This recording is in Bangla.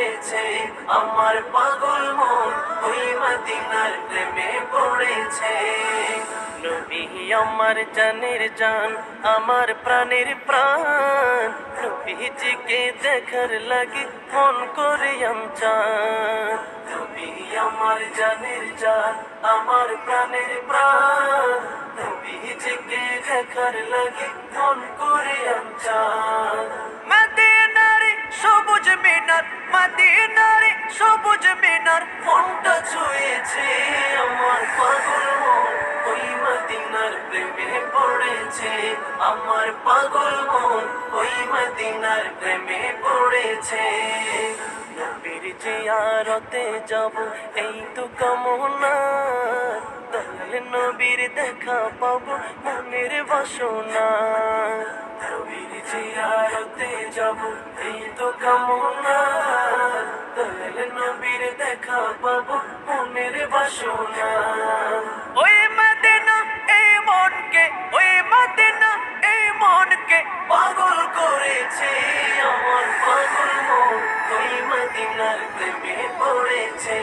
পড়েছে। আমার পাগল মন ওই মদিনার প্রেমে পড়েছে। নবী, আমার জানের জান, আমার প্রাণের প্রাণ। নবীজিকে দেখার লাগে ফোন করে চান। নবী, আমার জানের জান, আমার প্রাণের প্রাণ। নবীজিকে দেখার লাগে মন করে চান। পাগল মন ওই প্রেমে পড়েছে আমার পাগল মন ওই মদিনার প্রেমে পড়েছে নবীর জিয়ারতে যাব এই তো কামনা দয়াল নবীর দেখা পাবো মনের বাসনা নবীর জিয়ারতে যাব এই তো কামনা দয়াল নবীর দেখা পাবো মনের বাসনা আমার পাগল মন ওই মদিনার প্রেমে পড়েছে